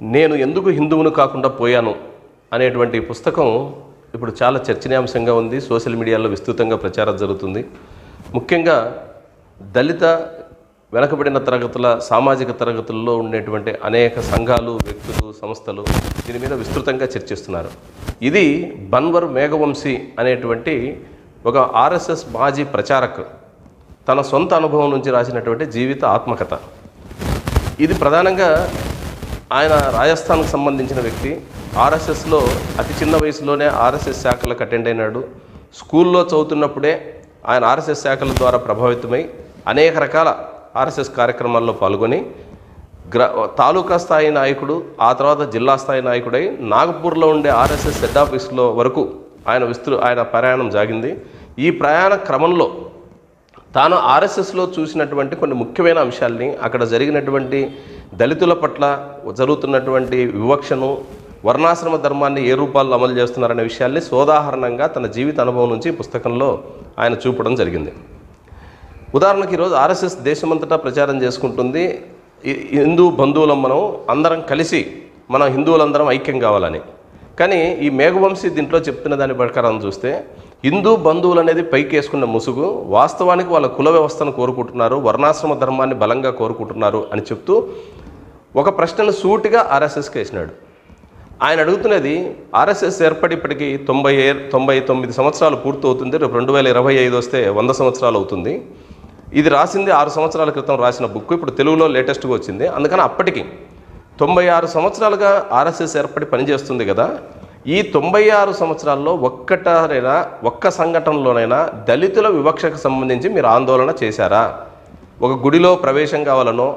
నేను ఎందుకు హిందువును కాకుండా పోయాను అనేటువంటి పుస్తకం ఇప్పుడు చాలా చర్చనీయాంశంగా ఉంది. సోషల్ మీడియాలో విస్తృతంగా ప్రచారం జరుగుతుంది. ముఖ్యంగా దళిత వెనకబడిన తరగతుల సామాజిక తరగతుల్లో ఉండేటువంటి అనేక సంఘాలు వ్యక్తులు సంస్థలు దీని మీద విస్తృతంగా చర్చిస్తున్నారు. ఇది బన్వర్ మేఘవంశీ అనేటువంటి ఒక ఆర్ఎస్ఎస్ మాజీ ప్రచారక్ తన సొంత అనుభవం నుంచి రాసినటువంటి జీవిత ఆత్మకథ. ఇది ప్రధానంగా ఆయన రాజస్థాన్కు సంబంధించిన వ్యక్తి. ఆర్ఎస్ఎస్లో అతి చిన్న వయసులోనే ఆర్ఎస్ఎస్ శాఖలకు అటెండ్ అయినాడు. స్కూల్లో చదువుతున్నప్పుడే ఆయన ఆర్ఎస్ఎస్ శాఖల ద్వారా ప్రభావితమై అనేక రకాల ఆర్ఎస్ఎస్ కార్యక్రమాల్లో పాల్గొని గ్ర తాలూకా స్థాయి నాయకుడు ఆ తర్వాత జిల్లా స్థాయి నాయకుడై నాగపూర్లో ఉండే ఆర్ఎస్ఎస్ హెడ్ ఆఫీస్లో వరకు ఆయన విస్తృ ఆయన ప్రయాణం జాగింది. ఈ ప్రయాణ క్రమంలో తాను ఆర్ఎస్ఎస్లో చూసినటువంటి కొన్ని ముఖ్యమైన అంశాలని అక్కడ జరిగినటువంటి దళితుల పట్ల జరుగుతున్నటువంటి వివక్షను వర్ణాశ్రమ ధర్మాన్ని ఏ రూపాల్లో అమలు చేస్తున్నారనే విషయాల్ని సోదాహరణంగా తన జీవిత అనుభవం నుంచి పుస్తకంలో ఆయన చూపడం జరిగింది. ఉదాహరణకి ఈరోజు ఆర్ఎస్ఎస్ దేశమంతటా ప్రచారం చేసుకుంటుంది. హిందూ బంధువులం మనం అందరం కలిసి మనం హిందువులందరం ఐక్యం కావాలని. కానీ ఈ మేఘవంశీ దీంట్లో చెప్తున్న దాని ప్రకారం చూస్తే హిందూ బంధువులు అనేది పైకి వేసుకున్న ముసుగు వాస్తవానికి వాళ్ళ కుల వ్యవస్థను కోరుకుంటున్నారు వర్ణాశ్రమ ధర్మాన్ని బలంగా కోరుకుంటున్నారు అని చెప్తూ ఒక ప్రశ్నను సూటిగా ఆర్ఎస్ఎస్కి వేసినాడు. ఆయన అడుగుతున్నది ఆర్ఎస్ఎస్ ఏర్పడి ఇప్పటికీ తొంభై ఏ తొంభై తొమ్మిది సంవత్సరాలు పూర్తవుతుంది రేపు రెండు వేల ఇరవై ఐదు వస్తే వంద సంవత్సరాలు అవుతుంది. ఇది రాసింది ఆరు సంవత్సరాల క్రితం రాసిన బుక్ ఇప్పుడు తెలుగులో లేటెస్ట్గా వచ్చింది. అందుకని అప్పటికి తొంభై ఆరు సంవత్సరాలుగా ఆర్ఎస్ఎస్ ఏర్పడి పనిచేస్తుంది కదా ఈ తొంభై ఆరు సంవత్సరాల్లో ఒక్కటైనా ఒక్క సంఘటనలోనైనా దళితుల వివక్షకు సంబంధించి మీరు ఆందోళన చేశారా? ఒక గుడిలో ప్రవేశం కావాలనో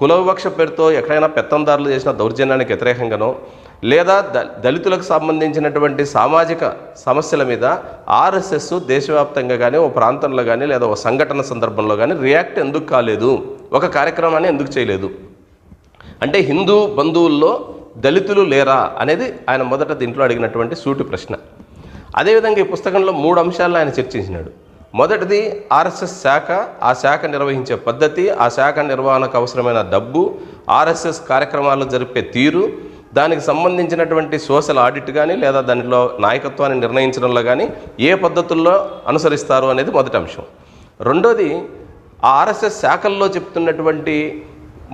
కుల వివక్ష పేరుతో ఎక్కడైనా పెత్తందారులు చేసిన దౌర్జన్యానికి వ్యతిరేకంగానో లేదా ద దళితులకు సంబంధించినటువంటి సామాజిక సమస్యల మీద ఆర్ఎస్ఎస్ దేశవ్యాప్తంగా కానీ ఓ ప్రాంతంలో కానీ లేదా ఒక సంఘటన సందర్భంలో కానీ రియాక్ట్ ఎందుకు కాలేదు? ఒక కార్యక్రమాన్ని ఎందుకు చేయలేదు? అంటే హిందూ బంధువుల్లో దళితులు లేరా అనేది ఆయన మొదట దీంట్లో అడిగినటువంటి సూటి ప్రశ్న. అదేవిధంగా ఈ పుస్తకంలో మూడు అంశాలను ఆయన చర్చించినాడు. మొదటిది ఆర్ఎస్ఎస్ శాఖ. ఆ శాఖ నిర్వహించే పద్ధతి ఆ శాఖ నిర్వహణకు అవసరమైన డబ్బు ఆర్ఎస్ఎస్ కార్యక్రమాలు జరిపే తీరు దానికి సంబంధించినటువంటి సోషల్ ఆడిట్ కానీ లేదా దానిలో నాయకత్వాన్ని నిర్ణయించడంలో కానీ ఏ పద్ధతుల్లో అనుసరిస్తారు అనేది మొదటి అంశం. రెండోది ఆ ఆర్ఎస్ఎస్ శాఖల్లో చెప్తున్నటువంటి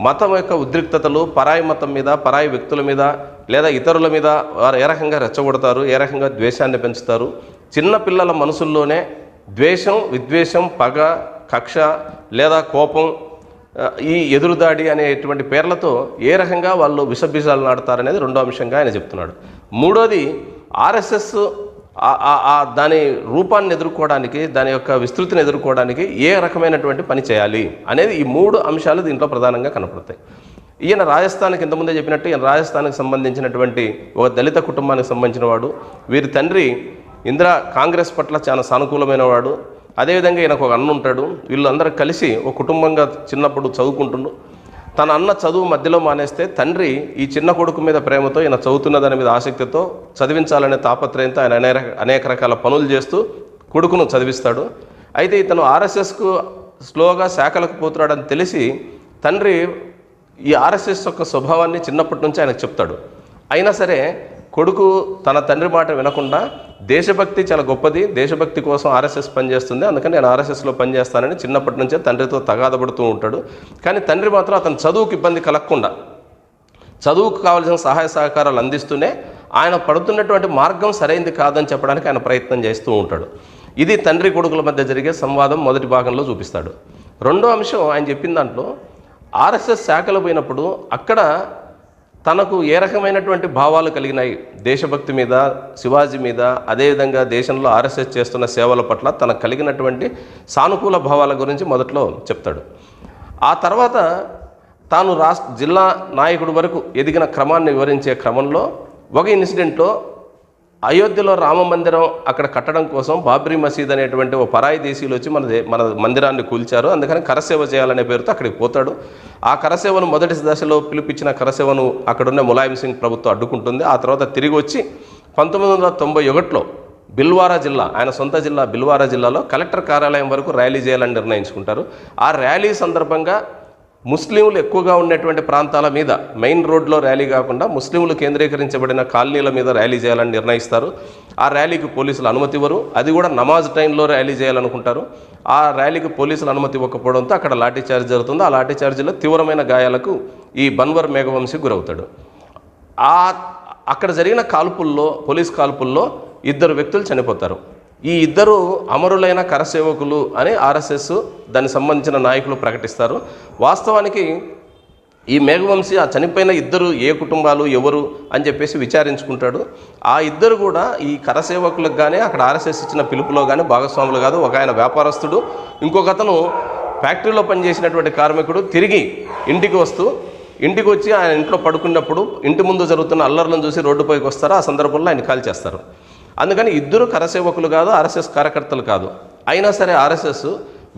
మతం యొక్క ఉద్రిక్తతలు పరాయి మతం మీద పరాయి వ్యక్తుల మీద లేదా ఇతరుల మీద వారు ఏ రకంగా రెచ్చగొడతారు ఏ రకంగా ద్వేషాన్ని పెంచుతారు చిన్న పిల్లల మనసుల్లోనే ద్వేషం విద్వేషం పగ కక్ష లేదా కోపం ఈ ఎదురుదాడి అనేటువంటి పేర్లతో ఏ రకంగా వాళ్ళు విషబీజాలు నాడతారనేది రెండో అంశంగా ఆయన చెప్తున్నాడు. మూడోది ఆర్ఎస్ఎస్ దాని రూపాన్ని ఎదుర్కోవడానికి దాని యొక్క విస్తృతిని ఎదుర్కోవడానికి ఏ రకమైనటువంటి పని చేయాలి అనేది ఈ మూడు అంశాలు దీంట్లో ప్రధానంగా కనపడతాయి. ఈయన రాజస్థాన్కి ఇంతకుముందే చెప్పినట్టు ఈయన రాజస్థాన్కి సంబంధించినటువంటి ఒక దళిత కుటుంబానికి సంబంధించిన వాడు వీరి తండ్రి ఇందిరా కాంగ్రెస్ పట్ల చాలా సానుకూలమైన వాడు. అదేవిధంగా ఈయనకు ఒక అన్న ఉంటాడు. వీళ్ళందరూ కలిసి ఒక కుటుంబంగా చిన్నప్పుడు చదువుకుంటుండు. తన అన్న చదువు మధ్యలో మానేస్తే తండ్రి ఈ చిన్న కొడుకు మీద ప్రేమతో ఈయన చదువుతున్న దాని మీద ఆసక్తితో చదివించాలనే తాపత్రయంతో ఆయన అనేక అనేక రకాల పనులు చేస్తూ కొడుకును చదివిస్తాడు. అయితే ఇతను ఆర్ఎస్ఎస్కు స్లోగా శాఖలకు పోతున్నాడని తెలిసి తండ్రి ఈ ఆర్ఎస్ఎస్ యొక్క స్వభావాన్ని చిన్నప్పటి నుంచి ఆయనకు చెప్తాడు. అయినా సరే కొడుకు తన తండ్రి మాట వినకుండా దేశభక్తి చాలా గొప్పది. దేశభక్తి కోసం ఆర్ఎస్ఎస్ పనిచేస్తుంది. అందుకని నేను ఆర్ఎస్ఎస్లో పనిచేస్తానని చిన్నప్పటి నుంచే తండ్రితో తగాదపడుతూ ఉంటాడు. కానీ తండ్రి మాత్రం అతను చదువుకి ఇబ్బంది కలగకుండా చదువుకు కావాల్సిన సహాయ సహకారాలు అందిస్తూనే ఆయన పడుతున్నటువంటి మార్గం సరైంది కాదని చెప్పడానికి ఆయన ప్రయత్నం చేస్తూ ఉంటాడు. ఇది తండ్రి కొడుకుల మధ్య జరిగే సంవాదం మొదటి భాగంలో చూపిస్తాడు. రెండో అంశం ఆయన చెప్పిన దాంట్లో ఆర్ఎస్ఎస్ శాఖలో పోయినప్పుడు అక్కడ తనకు ఏ రకమైనటువంటి భావాలు కలిగినాయి? దేశభక్తి మీద శివాజీ మీద అదేవిధంగా దేశంలో ఆర్ఎస్ఎస్ చేస్తున్న సేవల పట్ల తనకు కలిగినటువంటి సానుకూల భావాల గురించి మొదట్లో చెప్తాడు. ఆ తర్వాత తాను రాష్ట్ర జిల్లా నాయకుడి వరకు ఎదిగిన క్రమాన్ని వివరించే క్రమంలో ఒక ఇన్సిడెంట్లో అయోధ్యలో రామ మందిరం అక్కడ కట్టడం కోసం బాబ్రీ మసీద్ అనేటువంటి ఓ పరాయి దేశీయులు వచ్చి మన మన మందిరాన్ని కూల్చారు. అందుకని కరసేవ చేయాలనే పేరుతో అక్కడికి పోతాడు. ఆ కరసేవను మొదటి దశలో పిలిపించిన కరసేవను అక్కడున్న ములాయం సింగ్ ప్రభుత్వం అడ్డుకుంటుంది. ఆ తర్వాత తిరిగి వచ్చి పంతొమ్మిది వందల తొంభై ఒకటిలో బిల్వారా జిల్లా ఆయన సొంత జిల్లా బిల్వారా జిల్లాలో కలెక్టర్ కార్యాలయం వరకు ర్యాలీ చేయాలని నిర్ణయించుకుంటారు. ఆ ర్యాలీ సందర్భంగా ముస్లింలు ఎక్కువగా ఉన్నటువంటి ప్రాంతాల మీద మెయిన్ రోడ్లో ర్యాలీ కాకుండా ముస్లింలు కేంద్రీకరించబడిన కాలనీల మీద ర్యాలీ చేయాలని నిర్ణయిస్తారు. ఆ ర్యాలీకి పోలీసులు అనుమతి ఇవ్వరు. అది కూడా నమాజ్ టైంలో ర్యాలీ చేయాలనుకుంటారు. ఆ ర్యాలీకి పోలీసులు అనుమతి ఇవ్వకపోవడంతో అక్కడ లాఠీ చార్జ్ జరుగుతుంది. ఆ లాఠీ చార్జీలో తీవ్రమైన గాయాలకు ఈ బన్వర్ మేఘవంశీ గురవుతాడు. ఆ అక్కడ జరిగిన కాల్పుల్లో పోలీస్ కాల్పుల్లో ఇద్దరు వ్యక్తులు చనిపోతారు. ఈ ఇద్దరు అమరులైన కరసేవకులు అని ఆర్ఎస్ఎస్ దానికి సంబంధించిన నాయకులు ప్రకటిస్తారు. వాస్తవానికి ఈ మేఘవంశీ ఆ చనిపోయిన ఇద్దరు ఏ కుటుంబాలు ఎవరు అని చెప్పేసి విచారించుకుంటాడు. ఆ ఇద్దరు కూడా ఈ కరసేవకులకు కానీ అక్కడ ఆర్ఎస్ఎస్ ఇచ్చిన పిలుపులో కానీ భాగస్వాములు కాదు ఒక ఆయన వ్యాపారస్తుడు. ఇంకొక అతను ఫ్యాక్టరీలో పనిచేసినటువంటి కార్మికుడు తిరిగి ఇంటికి వస్తూ ఇంటికి వచ్చి ఆయన ఇంట్లో పడుకున్నప్పుడు ఇంటి ముందు జరుగుతున్న అల్లర్లను చూసి రోడ్డుపైకి వస్తారు? ఆ సందర్భంలో ఆయన కాల్ చేస్తారు. అందుకని ఇద్దరు కరసేవకులు కాదు ఆర్ఎస్ఎస్ కార్యకర్తలు కాదు. అయినా సరే ఆర్ఎస్ఎస్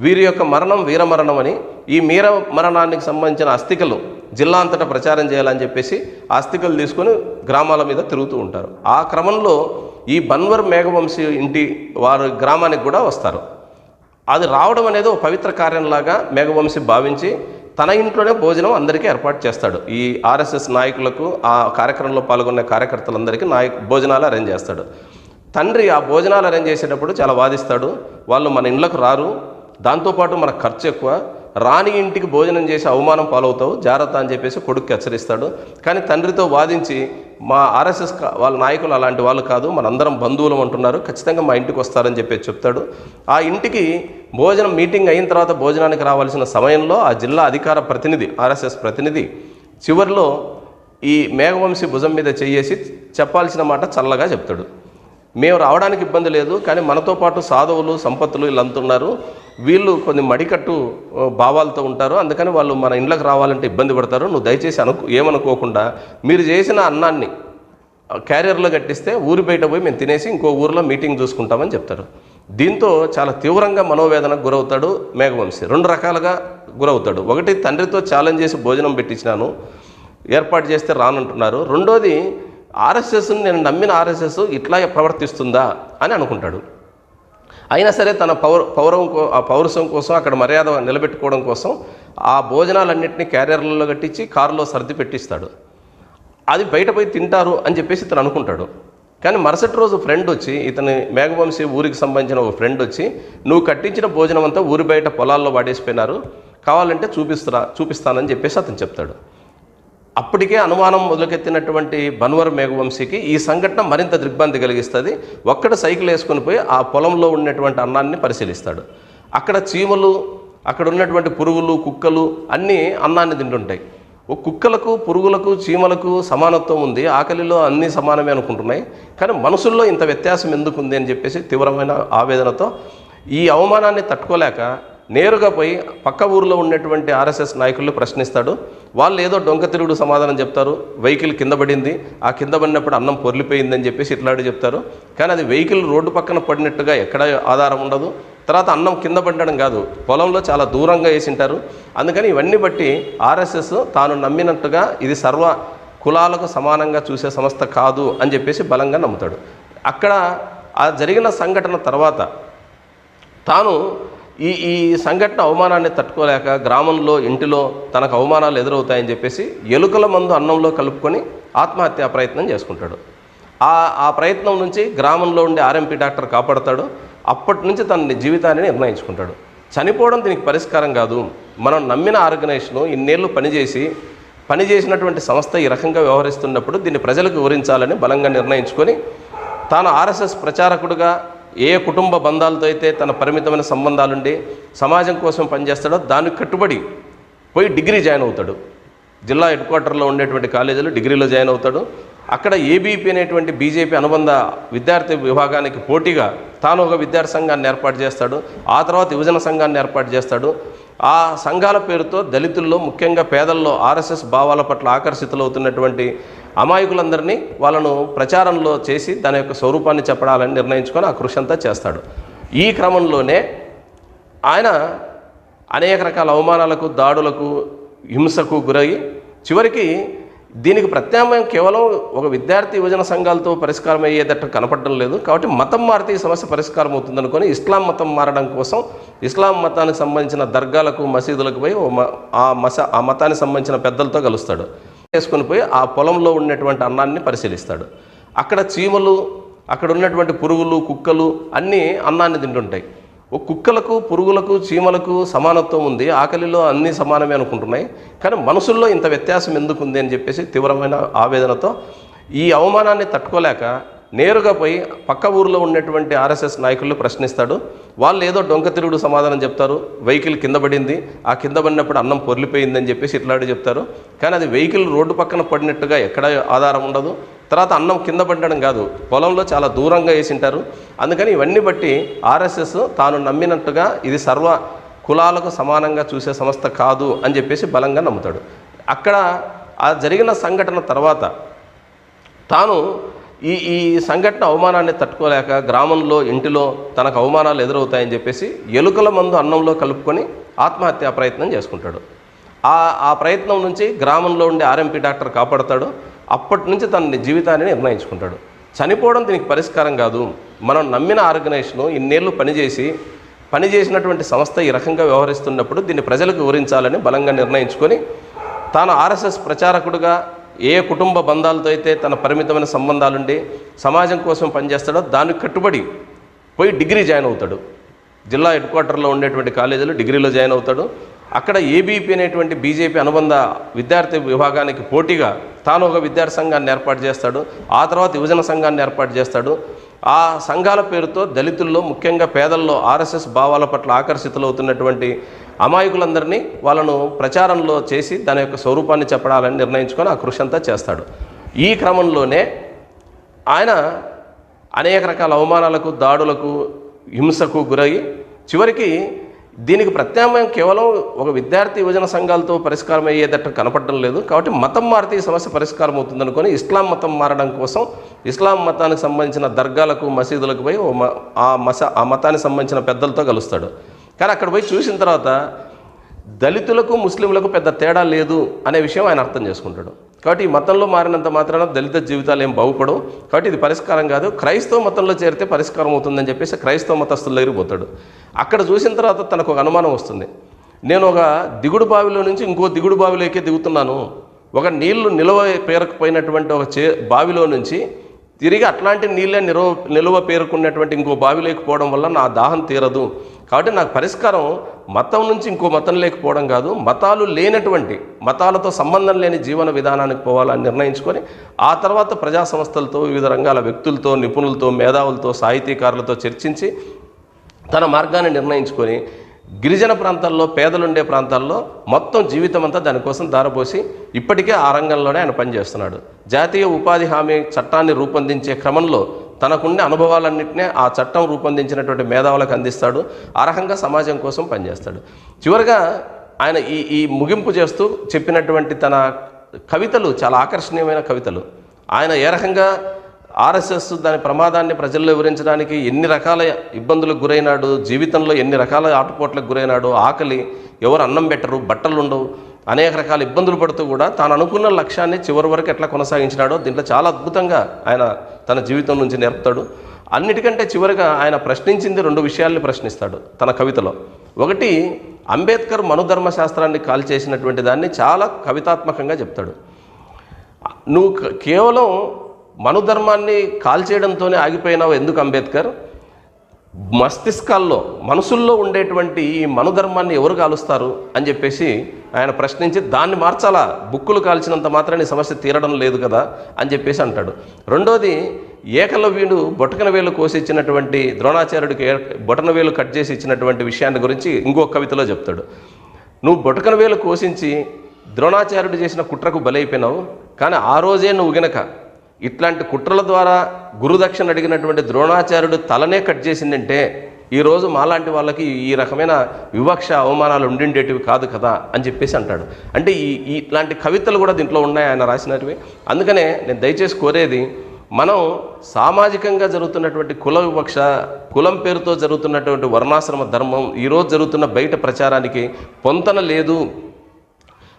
వీరి యొక్క మరణం వీరమరణం అని ఈ మీర మరణానికి సంబంధించిన అస్థికలు జిల్లా అంతటా ప్రచారం చేయాలని చెప్పేసి అస్థికలు తీసుకొని గ్రామాల మీద తిరుగుతూ ఉంటారు. ఆ క్రమంలో ఈ బన్వర్ మేఘవంశీ ఇంటి వారు గ్రామానికి కూడా వస్తారు. అది రావడం అనేది ఒక పవిత్ర కార్యంలాగా మేఘవంశీ భావించి తన ఇంట్లోనే భోజనం అందరికీ ఏర్పాటు చేస్తాడు. ఈ ఆర్ఎస్ఎస్ నాయకులకు ఆ కార్యక్రమంలో పాల్గొనే కార్యకర్తలందరికీ నాయక భోజనాలు అరేంజ్ చేస్తాడు. తండ్రి ఆ భోజనాలు అరేంజ్ చేసేటప్పుడు చాలా వాదిస్తాడు. వాళ్ళు మన ఇండ్లకు రారు. దాంతోపాటు మన ఖర్చు ఎక్కువ. రాని ఇంటికి భోజనం చేసి అవమానం పాలవుతావు. జాగ్రత్త అని చెప్పేసి కొడుక్కి హెచ్చరిస్తాడు. కానీ తండ్రితో వాదించి మా ఆర్ఎస్ఎస్ వాళ్ళ నాయకులు అలాంటి వాళ్ళు కాదు. మనందరం బంధువులం అంటున్నారు. ఖచ్చితంగా మా ఇంటికి వస్తారని చెప్పేసి చెప్తాడు. ఆ ఇంటికి భోజనం మీటింగ్ అయిన తర్వాత భోజనానికి రావాల్సిన సమయంలో ఆ జిల్లా అధికార ప్రతినిధి ఆర్ఎస్ఎస్ ప్రతినిధి చివరిలో ఈ మేఘవంశీ భుజం మీద చేయేసి చెప్పాల్సిన మాట చల్లగా చెప్తాడు. మేము రావడానికి ఇబ్బంది లేదు కానీ మనతో పాటు సాధువులు సంపత్తులు వీళ్ళంతా ఉన్నారు వీళ్ళు కొన్ని మడికట్టు భావాలతో ఉంటారు. అందుకని వాళ్ళు మన ఇండ్లకు రావాలంటే ఇబ్బంది పడతారు. నువ్వు దయచేసి అనుకు ఏమనుకోకుండా మీరు చేసిన అన్నాన్ని క్యారియర్లో కట్టిస్తే ఊరి బయట పోయి మేము తినేసి ఇంకో ఊరిలో మీటింగ్ చూసుకుంటామని చెప్తారు. దీంతో చాలా తీవ్రంగా మనోవేదనకు గురవుతాడు మేఘవంశి. రెండు రకాలుగా గురవుతాడు. ఒకటి తండ్రితో ఛాలెంజ్ చేసి భోజనం పెట్టించినాను. ఏర్పాటు చేస్తే రానంటున్నారు. రెండోది ఆర్ఎస్ఎస్ని నేను నమ్మిన ఆర్ఎస్ఎస్ ఇట్లా ప్రవర్తిస్తుందా అని అనుకుంటాడు. అయినా సరే తన పౌర పౌరం కో ఆ పౌరుషం కోసం అక్కడ మర్యాద నిలబెట్టుకోవడం కోసం ఆ భోజనాలన్నింటినీ క్యారియర్లలో కట్టించి కారులో సర్ది పెట్టిస్తాడు. అది బయట పోయి తింటారు అని చెప్పేసి ఇతను అనుకుంటాడు. కానీ మరుసటి రోజు ఫ్రెండ్ వచ్చి ఇతని మేఘవంశీ ఊరికి సంబంధించిన ఒక ఫ్రెండ్ వచ్చి నువ్వు కట్టించిన భోజనం అంతా ఊరి బయట పొలాల్లో వాడేసిపోయినారు. కావాలంటే చూపిస్తురా చూపిస్తానని చెప్పేసి అతను చెప్తాడు. అప్పటికే అనుమానం మొదలుకెత్తినటువంటి బన్వర్ మేఘవంశీకి ఈ సంఘటన మరింత దిగ్భ్రాంతి కలిగిస్తుంది. ఒక్కడ సైకిల్ వేసుకొని పోయి ఆ పొలంలో ఉన్నటువంటి అన్నాన్ని పరిశీలిస్తాడు. అక్కడ చీమలు అక్కడ ఉన్నటువంటి పురుగులు కుక్కలు అన్నీ అన్నాన్ని తింటుంటాయి. ఓ కుక్కలకు పురుగులకు చీమలకు సమానత్వం ఉంది. ఆకలిలో అన్నీ సమానమే అనుకుంటున్నాయి. కానీ మనుషుల్లో ఇంత వ్యత్యాసం ఎందుకు ఉంది అని చెప్పేసి తీవ్రమైన ఆవేదనతో ఈ అవమానాన్ని తట్టుకోలేక నేరుగా పోయి పక్క ఊరిలో ఉన్నటువంటి ఆర్ఎస్ఎస్ నాయకులు ప్రశ్నిస్తాడు. వాళ్ళు ఏదో డొంక తిరుగుడు సమాధానం చెప్తారు. వెహికల్ కింద పడింది. ఆ కింద పడినప్పుడు అన్నం పొర్లిపోయిందని చెప్పేసి ఇట్లాడి చెప్తారు. కానీ అది వెహికల్ రోడ్డు పక్కన పడినట్టుగా ఎక్కడ ఆధారం ఉండదు. తర్వాత అన్నం కింద పడడం కాదు. పొలంలో చాలా దూరంగా వేసింటారు. అందుకని ఇవన్నీ బట్టి ఆర్ఎస్ఎస్ తాను నమ్మినట్టుగా ఇది సర్వ కులాలకు సమానంగా చూసే సంస్థ కాదు అని చెప్పేసి బలంగా నమ్ముతాడు. అక్కడ ఆ జరిగిన సంఘటన తర్వాత తాను ఈ ఈ సంఘటన అవమానాన్ని తట్టుకోలేక గ్రామంలో ఇంటిలో తనకు అవమానాలు ఎదురవుతాయని చెప్పేసి ఎలుకల మందు అన్నంలో కలుపుకొని ఆత్మహత్యా ప్రయత్నం చేసుకుంటాడు. ఆ ఆ ప్రయత్నం నుంచి గ్రామంలో ఉండే ఆర్ఎంపీ డాక్టర్ కాపాడతాడు. అప్పటి నుంచి తన జీవితాన్ని నిర్ణయించుకుంటాడు. చనిపోవడం దీనికి పరిష్కారం కాదు. మనం నమ్మిన ఆర్గనైజేషను ఇన్నేళ్ళు పనిచేసి పనిచేసినటువంటి సంస్థ ఈ రకంగా వ్యవహరిస్తున్నప్పుడు దీన్ని ప్రజలకు వివరించాలని బలంగా నిర్ణయించుకొని తాను ఆర్ఎస్ఎస్ ప్రచారకుడుగా ఏ కుటుంబ బంధాలతో అయితే తన పరిమితమైన సంబంధాలుండి సమాజం కోసం పనిచేస్తాడో దానికి కట్టుబడి పోయి డిగ్రీ జాయిన్ అవుతాడు. జిల్లా హెడ్ క్వార్టర్లో ఉండేటువంటి కాలేజీలో డిగ్రీలో జాయిన్ అవుతాడు. అక్కడ ఏబీపీ అనేటువంటి బీజేపీ అనుబంధ విద్యార్థి విభాగానికి పోటీగా తాను ఒక విద్యార్థి సంఘాన్ని ఏర్పాటు చేస్తాడు. ఆ తర్వాత యువజన సంఘాన్ని ఏర్పాటు చేస్తాడు. ఆ సంఘాల పేరుతో దళితుల్లో ముఖ్యంగా పేదల్లో ఆర్ఎస్ఎస్ భావాల పట్ల ఆకర్షితులవుతున్నటువంటి అమాయకులందరినీ వాళ్ళను ప్రచారంలో చేసి దాని యొక్క స్వరూపాన్ని చెప్పడాలని నిర్ణయించుకొని ఆ కృషి అంతా చేస్తాడు. ఈ క్రమంలోనే ఆయన అనేక రకాల అవమానాలకు దాడులకు హింసకు గురయ్యి చివరికి దీనికి ప్రత్యామ్నాయం కేవలం ఒక విద్యార్థి యువజన సంఘాలతో పరిష్కారం అయ్యేటట్టు కనపడడం లేదు. కాబట్టి మతం మారితే ఈ సమస్య పరిష్కారం అవుతుంది అవుతుందనుకొని ఇస్లాం మతం మారడం కోసం ఇస్లాం మతానికి సంబంధించిన దర్గాలకు మసీదులకు పోయి ఆ మస ఆ మతానికి సంబంధించిన పెద్దలతో కలుస్తాడు. చేసుకుని పోయి ఆ పొలంలో ఉన్నటువంటి అన్నాన్ని పరిశీలిస్తాడు. అక్కడ చీమలు అక్కడ ఉన్నటువంటి పురుగులు కుక్కలు అన్నీ అన్నాన్ని తింటుంటాయి. కుక్కలకు పురుగులకు చీమలకు సమానత్వం ఉంది. ఆకలిలో అన్నీ సమానమే అనుకుంటున్నాయి. కానీ మనుషుల్లో ఇంత వ్యత్యాసం ఎందుకు ఉంది అని చెప్పేసి తీవ్రమైన ఆవేదనతో ఈ అవమానాన్ని తట్టుకోలేక నేరుగా పోయి పక్క ఊరిలో ఉన్నటువంటి ఆర్ఎస్ఎస్ నాయకులు ప్రశ్నిస్తాడు. వాళ్ళు ఏదో డొంక తిరుగుడు సమాధానం చెప్తారు. వెహికల్ కింద పడింది. ఆ కింద పడినప్పుడు అన్నం పొర్లిపోయిందని చెప్పేసి ఇట్లాంటి చెప్తారు. కానీ అది వెహికల్ రోడ్డు పక్కన పడినట్టుగా ఎక్కడ ఆధారం ఉండదు. తర్వాత అన్నం కింద పడడం కాదు. పొలంలో చాలా దూరంగా వేసింటారు. అందుకని ఇవన్నీ బట్టి ఆర్ఎస్ఎస్ తాను నమ్మినట్టుగా ఇది సర్వ కులాలకు సమానంగా చూసే సంస్థ కాదు అని చెప్పేసి బలంగా నమ్ముతాడు. అక్కడ ఆ జరిగిన సంఘటన తర్వాత తాను ఈ ఈ సంఘటన అవమానాన్ని తట్టుకోలేక గ్రామంలో ఇంటిలో తనకు అవమానాలు ఎదురవుతాయని చెప్పేసి ఎలుకల మందు అన్నంలో కలుపుకొని ఆత్మహత్యా ప్రయత్నం చేసుకుంటాడు. ఆ ఆ ప్రయత్నం నుంచి గ్రామంలో ఉండే ఆర్ఎంపీ డాక్టర్ కాపాడతాడు. అప్పటి నుంచి తన జీవితాన్ని నిర్ణయించుకుంటాడు. చనిపోవడం దీనికి పరిష్కారం కాదు. మనం నమ్మిన ఆర్గనైజేషను ఇన్నేళ్ళు పనిచేసి పనిచేసినటువంటి సంస్థ ఈ రకంగా వ్యవహరిస్తున్నప్పుడు దీన్ని ప్రజలకు వివరించాలని బలంగా నిర్ణయించుకొని తాను ఆర్ఎస్ఎస్ ప్రచారకుడుగా ఏ కుటుంబ బంధాలతో అయితే తన పరిమితమైన సంబంధాలుండి సమాజం కోసం పనిచేస్తాడో దానికి కట్టుబడి పోయి డిగ్రీ జాయిన్ అవుతాడు. జిల్లా హెడ్ క్వార్టర్లో ఉండేటువంటి కాలేజీలో డిగ్రీలో జాయిన్ అవుతాడు. అక్కడ ఏబీపీ అనేటువంటి బీజేపీ అనుబంధ విద్యార్థి విభాగానికి పోటీగా తాను ఒక విద్యార్థి సంఘాన్ని ఏర్పాటు చేస్తాడు. ఆ తర్వాత యువజన సంఘాన్ని ఏర్పాటు చేస్తాడు. ఆ సంఘాల పేరుతో దళితుల్లో ముఖ్యంగా పేదల్లో ఆర్ఎస్ఎస్ భావాల పట్ల ఆకర్షితులవుతున్నటువంటి అమాయకులందరినీ వాళ్ళను ప్రచారంలో చేసి దాని యొక్క స్వరూపాన్ని చెప్పడాలని నిర్ణయించుకొని ఆ కృషి అంతా చేస్తాడు. ఈ క్రమంలోనే ఆయన అనేక రకాల అవమానాలకు దాడులకు హింసకు గురయ్యి చివరికి దీనికి ప్రత్యామ్నాయం కేవలం ఒక విద్యార్థి యువజన సంఘాలతో పరిష్కారం అయ్యేటట్టు కనపడడం లేదు. కాబట్టి మతం మారితే ఈ సమస్య పరిష్కారం అవుతుందనుకొని ఇస్లాం మతం మారడం కోసం ఇస్లాం మతానికి సంబంధించిన దర్గాలకు మసీదులకు పోయి ఆ మస ఆ మతానికి సంబంధించిన పెద్దలతో కలుస్తాడు. కానీ అక్కడ పోయి చూసిన తర్వాత దళితులకు ముస్లింలకు పెద్ద తేడా లేదు అనే విషయం ఆయన అర్థం చేసుకుంటాడు. కాబట్టి ఈ మతంలో మారినంత మాత్రాన దళిత జీవితాలు ఏం బాగుపడవు. కాబట్టి ఇది పరిష్కారం కాదు. క్రైస్తవ మతంలో చేరితే పరిష్కారం అవుతుందని చెప్పేసి క్రైస్తవ మతస్థుల దగ్గర పోతాడు. అక్కడ చూసిన తర్వాత తనకు ఒక అనుమానం వస్తుంది. నేను ఒక దిగుడు బావిలో నుంచి ఇంకో దిగుడు బావిలోకి దిగుతున్నాను. ఒక నీళ్ళు నిలవ పేరకపోయినటువంటి ఒక చే బావిలో నుంచి తిరిగి అట్లాంటి నీళ్ళే నిలవ నిలువ పేరుకున్నటువంటి ఇంకో బావిలోకి పోవడం వల్ల నా దాహం తీరదు. కాబట్టి నాకు పరిష్కారం మతం నుంచి ఇంకో మతం లేకపోవడం కాదు మతాలు లేనటువంటి మతాలతో సంబంధం లేని జీవన విధానానికి పోవాలని నిర్ణయించుకొని ఆ తర్వాత ప్రజా సంస్థలతో వివిధ రంగాల వ్యక్తులతో నిపుణులతో మేధావులతో సాహితీకారులతో చర్చించి తన మార్గాన్ని నిర్ణయించుకొని గిరిజన ప్రాంతాల్లో పేదలుండే ప్రాంతాల్లో మొత్తం జీవితం అంతా దానికోసం దారపోసి ఇప్పటికే ఆ రంగంలోనే ఆయన పనిచేస్తున్నాడు. జాతీయ ఉపాధి హామీ చట్టాన్ని రూపొందించే క్రమంలో తనకుండే అనుభవాలన్నింటినీ ఆ చట్టం రూపొందించినటువంటి మేధావులకు అందిస్తాడు ఆ రకంగా సమాజం కోసం పనిచేస్తాడు. చివరిగా ఆయన ఈ ఈ ముగింపు చేస్తూ చెప్పినటువంటి తన కవితలు చాలా ఆకర్షణీయమైన కవితలు. ఆయన ఏ రకంగా ఆర్ఎస్ఎస్ దాని ప్రమాదాన్ని ప్రజల్లో వివరించడానికి ఎన్ని రకాల ఇబ్బందులకు గురైనాడు జీవితంలో ఎన్ని రకాల ఆటుపోట్లకు గురైనాడు ఆకలి ఎవరు అన్నం పెట్టరు బట్టలు ఉండవు అనేక రకాల ఇబ్బందులు పడుతూ కూడా తాను అనుకున్న లక్ష్యాన్ని చివరి వరకు ఎట్లా కొనసాగించినాడో దీంట్లో చాలా అద్భుతంగా ఆయన తన జీవితం నుంచి నేర్పుతాడు. అన్నిటికంటే చివరిగా ఆయన ప్రశ్నించింది రెండు విషయాల్ని ప్రశ్నిస్తాడు తన కవితలో. ఒకటి అంబేద్కర్ మనోధర్మ శాస్త్రాన్ని కాల్ చేసినటువంటి దాన్ని చాలా కవితాత్మకంగా చెప్తాడు. నువ్వు కేవలం మనుధర్మాన్ని కాల్చేయడంతోనే ఆగిపోయినావు ఎందుకు అంబేద్కర్? మస్తిష్కాల్లో మనసుల్లో ఉండేటువంటి ఈ మనుధర్మాన్ని ఎవరు కాలుస్తారు అని చెప్పేసి ఆయన ప్రశ్నించి దాన్ని మార్చాలా? బుక్కులు కాల్చినంత మాత్రాన్ని సమస్య తీరడం లేదు కదా అని చెప్పేసి అంటాడు. రెండోది ఏకలవ్యుడు బొటకన వేలు కోసి ఇచ్చినటువంటి ద్రోణాచార్యుడికి బొటన వేలు కట్ చేసి ఇచ్చినటువంటి విషయాన్ని గురించి ఇంకో కవితలో చెప్తాడు. నువ్వు బొటకన వేలు కోసించి ద్రోణాచార్యుడు చేసిన కుట్రకు బలైపోయినావు కానీ ఆ రోజే నువ్వు గనక ఇట్లాంటి కుట్రల ద్వారా గురుదక్షిణ అడిగినటువంటి ద్రోణాచార్యుడు తలనే కట్ చేసిందంటే ఈరోజు మాలాంటి వాళ్ళకి ఈ రకమైన వివక్ష అవమానాలు ఉండిండేటివి కాదు కదా అని చెప్పేసి అంటాడు. అంటే ఈ ఇట్లాంటి కవితలు కూడా దీంట్లో ఉన్నాయి ఆయన రాసినటివి. అందుకనే నేను దయచేసి కోరేది మనం సామాజికంగా జరుగుతున్నటువంటి కుల వివక్ష కులం పేరుతో జరుగుతున్నటువంటి వర్ణాశ్రమ ధర్మం ఈరోజు జరుగుతున్న బయట ప్రచారానికి పొంతన లేదు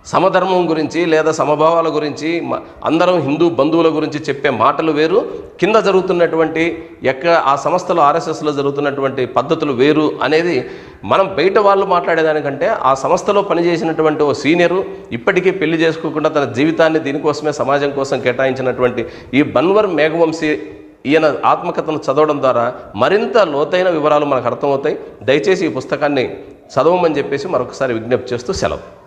సమధర్మం గురించి లేదా సమభావాల గురించి అందరం హిందూ బంధువుల గురించి చెప్పే మాటలు వేరు. కింద జరుగుతున్నటువంటి ఎక్కడ ఆ సంస్థలో ఆర్ఎస్ఎస్లో జరుగుతున్నటువంటి పద్ధతులు వేరు అనేది మనం బయట వాళ్ళు మాట్లాడేదానికంటే ఆ సంస్థలో పనిచేసినటువంటి ఓ సీనియరు ఇప్పటికీ పెళ్ళి చేసుకోకుండా తన జీవితాన్ని దీనికోసమే సమాజం కోసం కేటాయించినటువంటి ఈ బన్వర్ మేఘవంశీ ఈయన ఆత్మకథను చదవడం ద్వారా మరింత లోతైన వివరాలు మనకు అర్థమవుతాయి. దయచేసి ఈ పుస్తకాన్ని చదవమని చెప్పేసి మరొకసారి విజ్ఞప్తి చేస్తూ సెలవు.